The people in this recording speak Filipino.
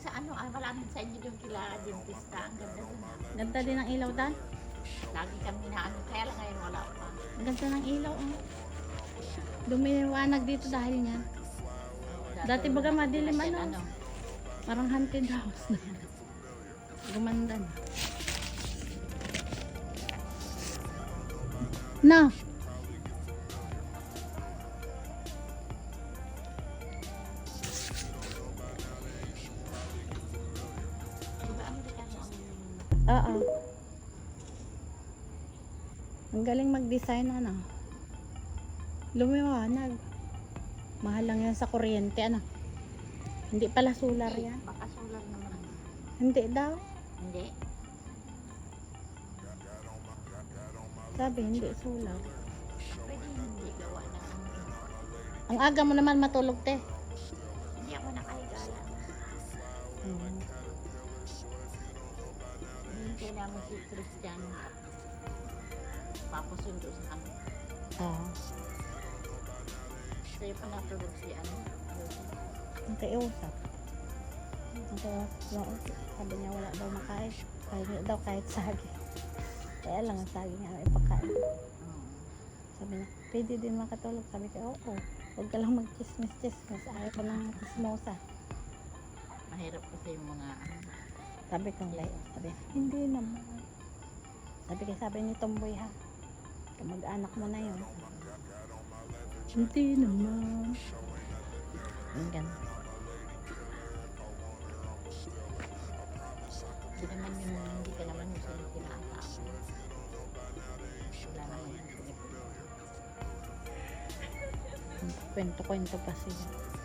sa ano, ah, malapit sa inyo yung kila dentista. Ang ganda dun ah. Ganda din ang ilaw dan. Lagi kami na ano, kaya lang ngayon wala pa. Ang ganda ng ilaw. Oh. Dumiwanag dito dahil niyan. Dati baga madilim, Lagyan, ano? Parang haunted house na. Gumanda na. Na! Oo. Ang galing mag-design ano. Lumiwanag. Mahal lang yan sa kuryente ano. Hindi pala solar yan. baka solar naman. Hindi daw. Hindi. Sabi hindi solar. Pwede hindi gawa ng ano. Ang aga mo naman matulog te. Hindi ako nakahigala. Hmm. Hintay namin si Christian. Papusundo sa kami. Oo. Sa'yo pa natulog si ano. Ang kaiusap. Ang kaiusap. Sabi niya wala daw makain. Kaya daw kahit sagi. Kaya lang ang sagi nga ipakain. Hmm. Sabi niya, pwede din makatulog. Sabi ko, oo. Huwag ka lang mag-chismis-chismis. Ayaw ko ng chismosa. Mahirap kasi yung mga ano. Sabi ko, like, sabi, hindi naman. Sabi ko, sabi ni Tomboy ha. Kamag-anak mo na yun. Hindi naman. Ang ganda. Hindi naman yung hindi ka naman yung sila tinatapos. Wala naman yung sila. Kwento-kwento pa siya.